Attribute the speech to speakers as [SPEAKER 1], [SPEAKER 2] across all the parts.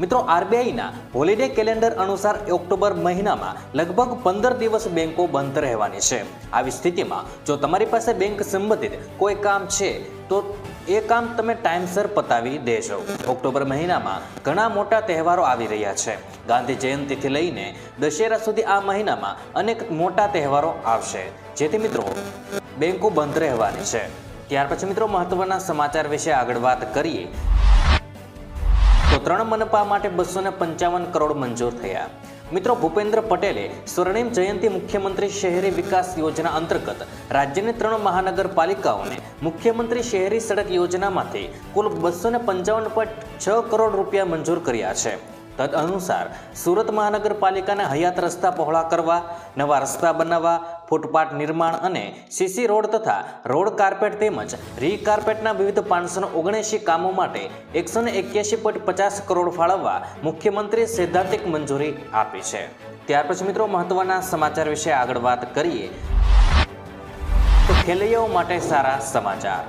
[SPEAKER 1] મિત્રો, આરબીઆઈના holiday calendar અનુસાર ઓક્ટોબર મહિનામાં લગભગ પંદર દિવસ બેંકો બંધ રહેવાની છે. આવી સ્થિતિમાં જો તમારી પાસે બેંક સંબંધિત કોઈ કામ છે, તો એ કામ તમે ટાઈમસર પતાવી દેજો. ઓક્ટોબર મહિનામાં ઘણા મોટા તહેવારો આવી રહ્યા છે. ગાંધી જયંતિથી લઈને દશેરા સુધી આ મહિનામાં અનેક મોટા તહેવારો આવશે. જેથી મિત્રો, બેંકો બંધ રહેવાની છે. ત્યાર પછી મિત્રો, મહત્વના સમાચાર વિશે આગળ વાત કરીએ. ત્રણ મનપા માટે બસો પંચાવન કરોડ મંજૂર થયા. મિત્રો, ભૂપેન્દ્ર પટેલે સ્વર્ણિમ જયંતિ મુખ્યમંત્રી શહેરી વિકાસ યોજના અંતર્ગત રાજ્યની ત્રણ મહાનગરપાલિકાઓને મુખ્યમંત્રી શહેરી સડક યોજનામાંથી કુલ બસો પંચાવન પોઈન્ટ છ કરોડ રૂપિયા મંજૂર કર્યા છે. તદ અનુસાર સુરત મહાનગરપાલિકાને હયાત રસ્તા પહોળા કરવા, નવા રસ્તા બનાવવા, ફૂટપાથ નિર્માણ અને સીસી રોડ તથા રોડ કાર્પેટ તેમજ રી કાર્પેટના વિવિધ પાંચસો ઓગણએંશી કામો માટે એકસો ને પોઈન્ટ પચાસ કરોડ ફાળવવા મુખ્યમંત્રીએ સૈદ્ધાંતિક મંજૂરી આપી છે. ત્યાર પછી મિત્રો મહત્વના સમાચાર વિશે આગળ વાત કરીએ. તો ખેલૈયાઓ માટે સારા સમાચાર.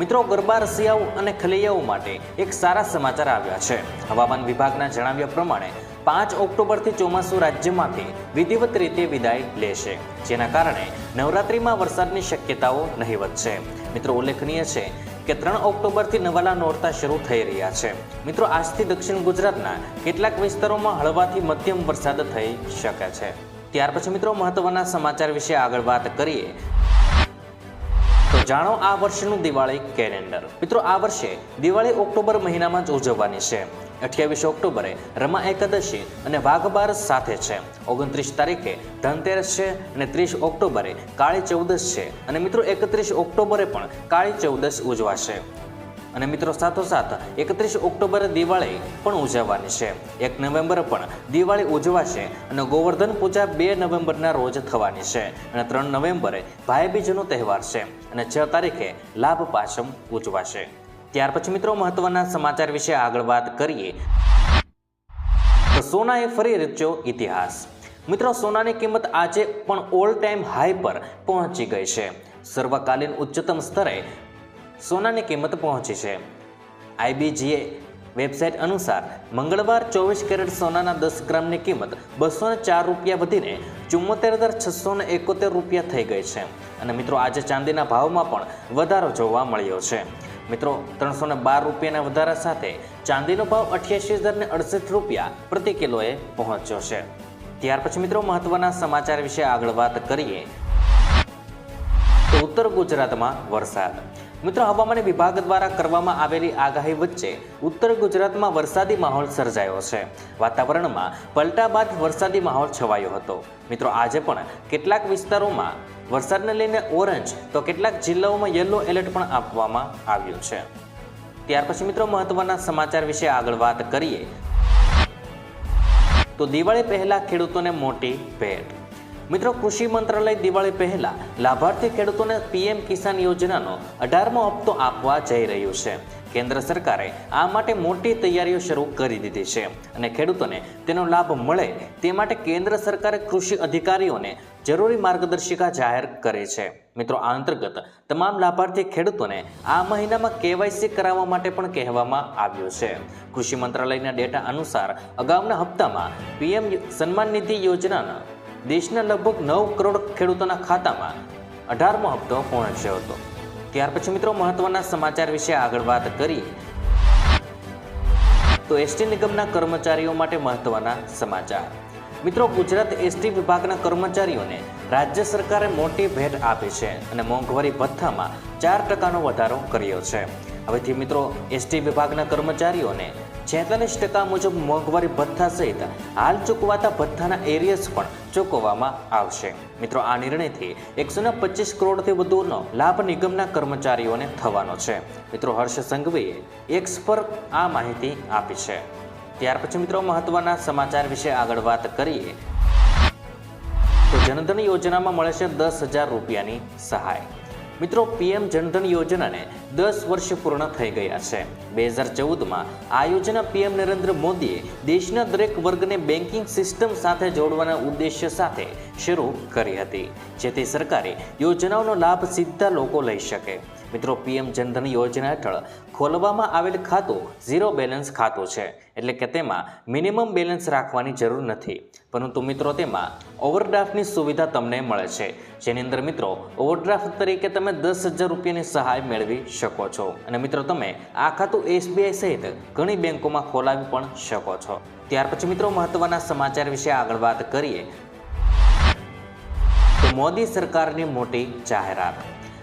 [SPEAKER 1] મિત્રો ગરબા રસિયાઓ અને ખલૈયાઓ માટે એક સારા સમાચાર આવ્યા છે. હવામાન વિભાગના જણાવ્યા પ્રમાણે પાંચ ઓક્ટોબરથી ચોમાસું રાજ્યમાંથી વિધિવત રીતે વિદાય લેશે, જેના કારણે નવરાત્રિમાં વરસાદની શક્યતાઓ નહીવત છે. મિત્રો ઉલ્લેખનીય છે કે ત્રણ ઓક્ટોબરથી નવાલા નોરતા શરૂ થઈ રહ્યા છે. મિત્રો આજથી દક્ષિણ ગુજરાતના કેટલાક વિસ્તારોમાં હળવાથી મધ્યમ વરસાદ થઈ શકે છે. ત્યાર પછી મિત્રો મહત્વના સમાચાર વિશે આગળ વાત કરીએ જાણો આ વર્ષનું દિવાળી કેલેન્ડર. મિત્રો, આ વર્ષે દિવાળી ઓક્ટોબર મહિનામાં જ ઉજવવાની છે. અઠ્યાવીસ ઓક્ટોબરે રમા એકાદશી અને વાઘબાર સાથે છે. ઓગણત્રીસ તારીખે ધનતેરસ છે અને ત્રીસ ઓક્ટોબરે કાળી ચૌદશ છે. અને મિત્રો, એકત્રીસ ઓક્ટોબરે પણ કાળી ચૌદશ ઉજવાશે. અને મિત્રો, સાથોસાથ એકત્રીસ ઓક્ટોબરે દિવાળી પણ ઉજવવાની છે. એક નવેમ્બર પણ દિવાળી ઉજવાશે અને ગોવર્ધન પૂજા બે નવેમ્બરના રોજ થવાની છે અને ત્રણ નવેમ્બરે ભાઈબીજનો તહેવાર છે અને છ તારીખે લાભ પાછમ ઉજવાશે. ત્યાર પછી મિત્રો, મહત્વના સમાચાર વિશે આગળ વાત કરીએ. તો સોનાએ ફરી રચ્યો ઇતિહાસ. મિત્રો, સોનાની કિંમત આજે પણ ઓલ ટાઈમ હાઈ પર પહોંચી ગઈ છે. સર્વકાલીન ઉચ્ચતમ સ્તરે સોનાની કિંમત પહોંચી છે. આઈબીજીએ વેબસાઇટ અનુસાર મંગળવાર ચોવીસ કેરેટ સોનાના દસ ગ્રામની કિંમત બસો ચાર રૂપિયા વધીને ચુમ્મોતેર હજાર છસો એકોતેર રૂપિયા થઈ ગઈ છે. અને મિત્રો, આજે ચાંદીના ભાવમાં પણ વધારો જોવા મળ્યો છે. મિત્રો, ત્રણસો ને બાર રૂપિયાના વધારા સાથે ચાંદીનો ભાવ અઠ્યાસી હજાર ને અડસઠ રૂપિયા પ્રતિ કિલોએ પહોંચ્યો છે. ત્યાર પછી મિત્રો, મહત્વના સમાચાર વિશે આગળ વાત કરીએ. ઉત્તર ગુજરાતમાં વરસાદ. મિત્રો, હવામાન વિભાગ દ્વારા કરવામાં આવેલી આગાહી વચ્ચે ઉત્તર ગુજરાતમાં વરસાદી માહોલ સર્જાયો છે. વાતાવરણમાં પલટા બાદ વરસાદી માહોલ છવાયો હતો. મિત્રો, આજે પણ કેટલાક વિસ્તારોમાં વરસાદને લઈને ઓરેન્જ તો કેટલાક જિલ્લાઓમાં યલો એલર્ટ પણ આપવામાં આવ્યું છે. ત્યાર પછી મિત્રો, મહત્વના સમાચાર વિશે આગળ વાત કરીએ. તો દિવાળી પહેલા ખેડૂતોને મોટી ભેટ. મિત્રો, કૃષિ મંત્રાલય દિવાળી પહેલા લાભાર્થી ખેડૂતોને પીએમ કિસાન યોજનાનો અઢારમો હપ્તો આપવા જઈ રહ્યું છે. કેન્દ્ર સરકારે આ માટે મોટી તૈયારીઓ શરૂ કરી દીધી છે અને ખેડૂતોને તેનો લાભ મળે તે માટે કેન્દ્ર સરકારે કૃષિ અધિકારીઓને જરૂરી માર્ગદર્શિકા જાહેર કરી છે. મિત્રો, આ અંતર્ગત તમામ લાભાર્થી ખેડૂતોને આ મહિનામાં કેવાયસી કરાવવા માટે પણ કહેવામાં આવ્યું છે. કૃષિ મંત્રાલયના ડેટા અનુસાર અગાઉના હપ્તામાં પીએમ સન્માન નિધિ યોજનાના દેશના લગભગ નવ કરોડ ખેડૂતોના ખાતામાં અઢારમો હપ્તો પહોંચ્યો હતો. ત્યાર પછી મિત્રો મહત્વના સમાચાર વિશે આગળ વાત કરી. તો એસટી નિગમના કર્મચારીઓ માટે મહત્વના સમાચાર. મિત્રો ગુજરાત એસટી વિભાગના કર્મચારીઓને રાજ્ય સરકારે મોટી ભેટ આપી છે અને મોંઘવારી ભથ્થામાં ચાર ટકાનો વધારો કર્યો છે. હવેથી મિત્રો એસટી વિભાગના કર્મચારીઓને છેતાલીસ ટકા મુજબ મોંઘવારી ભથ્થા સહિત હાલ ચૂકવાતા ભથ્થાના એરિયસ પણ ચૂકવવામાં આવશે. મિત્રો, આ નિર્ણયથી એકસો ને પચીસ કરોડથી વધુનો લાભ નિગમના કર્મચારીઓને થવાનો છે. મિત્રો, હર્ષ સંઘવીએ એક્સ પર આ માહિતી આપી છે. ત્યાર પછી મિત્રો, મહત્વના સમાચાર વિશે આગળ વાત કરીએ. તો જનધન યોજનામાં મળે છે દસ હજાર રૂપિયાની સહાય. મિત્રો, પીએમ જનધન યોજનાને દસ વર્ષ પૂર્ણ થઈ ગયા છે. બે હજાર ચૌદમાં આ યોજના પીએમ નરેન્દ્ર મોદીએ દેશના દરેક વર્ગને બેન્કિંગ સિસ્ટમ સાથે જોડવાના ઉદ્દેશ્ય સાથે શરૂ કરી હતી, જેથી સરકારે યોજનાઓનો લાભ સીધા લોકો લઈ શકે. મિત્રો, પીએમ જનધન યોજના હેઠળ ખોલવામાં આવેલ ખાતું ઝીરો બેલેન્સ ખાતું છે, એટલે કે તેમાં મિનિમમ બેલેન્સ રાખવાની જરૂર નથી. પરંતુ મિત્રો તેમાં ઓવરડ્રાફ્ટની સુવિધા તમને મળે છે. જેની અંદર મિત્રો, ઓવરડ્રાફ્ટ તરીકે તમે દસ હજાર રૂપિયાની સહાય મેળવી શકો છો. અને મિત્રો તમે આ ખાતું એસબીઆઈ સહિત ઘણી બેંકોમાં ખોલાવી પણ શકો છો. ત્યાર પછી મિત્રો મહત્વના સમાચાર વિશે આગળ વાત કરીએ. મોદી સરકારની મોટી જાહેરાત.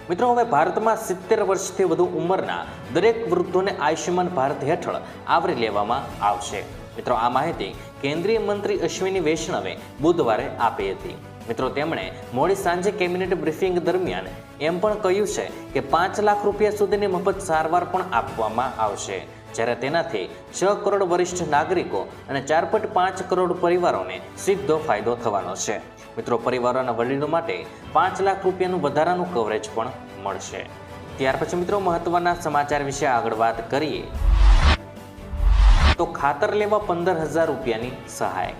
[SPEAKER 1] મિત્રો હવે ભારતમાં સિત્તેર વર્ષથી વધુ ઉંમરના દરેક વૃદ્ધોને આયુષ્યમાન ભારત હેઠળ આવરી લેવામાં આવશે. મિત્રો, આ માહિતી કેન્દ્રીય મંત્રી અશ્વિની વૈષ્ણવે બુધવારે આપી હતી. મિત્રો, તેમણે મોડી સાંજે કેબિનેટ બ્રીફિંગ દરમિયાન એમ પણ કહ્યું છે કે પાંચ લાખ રૂપિયા સુધીની મફત સારવાર પણ આપવામાં આવશે. જ્યારે તેનાથી છ કરોડ વરિષ્ઠ નાગરિકો અને ચાર પોઈન્ટ પાંચ કરોડ પરિવારોને સીધો ફાયદો થવાનો છે. મિત્રો પરિવારોના વડીલો માટે પાંચ લાખ રૂપિયાનું વધારાનું કવરેજ પણ મળશે. ત્યાર પછી મિત્રો, મહત્વના સમાચાર વિશે આગળ વાત કરીએ. તો ખાતર લેવા પંદર હજાર રૂપિયાની સહાય.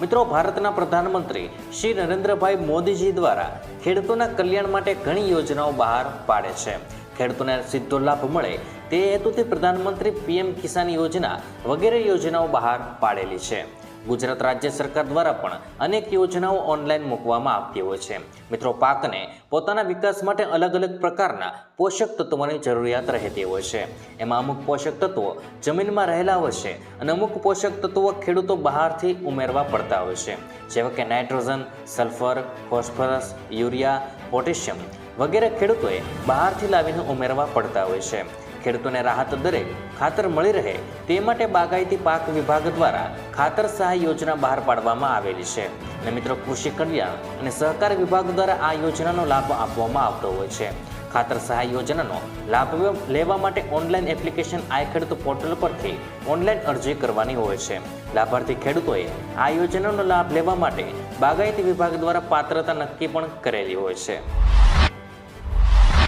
[SPEAKER 1] મિત્રો, ભારતના પ્રધાનમંત્રી શ્રી નરેન્દ્રભાઈ મોદીજી દ્વારા ખેડૂતોના કલ્યાણ માટે ઘણી યોજનાઓ બહાર પાડે છે. ખેડૂતોને સીધો લાભ મળે તે હેતુથી પ્રધાનમંત્રી પીએમ કિસાન યોજના વગેરે યોજનાઓ બહાર પાડેલી છે. ગુજરાત રાજ્ય સરકાર દ્વારા પણ અનેક યોજનાઓ ઓનલાઈન મૂકવામાં આવતી હોય છે. મિત્રો, પાકને પોતાના વિકાસ માટે અલગ અલગ પ્રકારના પોષક તત્વોની જરૂરિયાત રહેતી હોય છે. એમાં અમુક પોષક તત્વો જમીનમાં રહેલા હોય છે અને અમુક પોષક તત્વો ખેડૂતો બહારથી ઉમેરવા પડતા હોય છે. જેવા કે nitrogen, sulphur, phosphorus, urea, potassium વગેરે ખેડૂતોએ બહારથી લાવીને ઉમેરવા પડતા હોય છે. ખેડૂતોને રાહત દરે ખાતર મળી રહે તે માટે બાગાયતી પાક વિભાગ દ્વારા ખાતર સહાય યોજના બહાર પાડવામાં આવેલી છે. અને મિત્રો, કૃષિ કલ્યાણ અને સહકાર વિભાગ દ્વારા આ યોજનાનો લાભ આપવામાં આવતો હોય છે. ખાતર સહાય યોજનાનો લાભ લેવા માટે ઓનલાઈન એપ્લિકેશન આઈ ખેડૂત પોર્ટલ પરથી ઓનલાઈન અરજી કરવાની હોય છે. લાભાર્થી ખેડૂતોએ આ યોજનાનો લાભ લેવા માટે બાગાયતી વિભાગ દ્વારા પાત્રતા નક્કી પણ કરેલી હોય છે.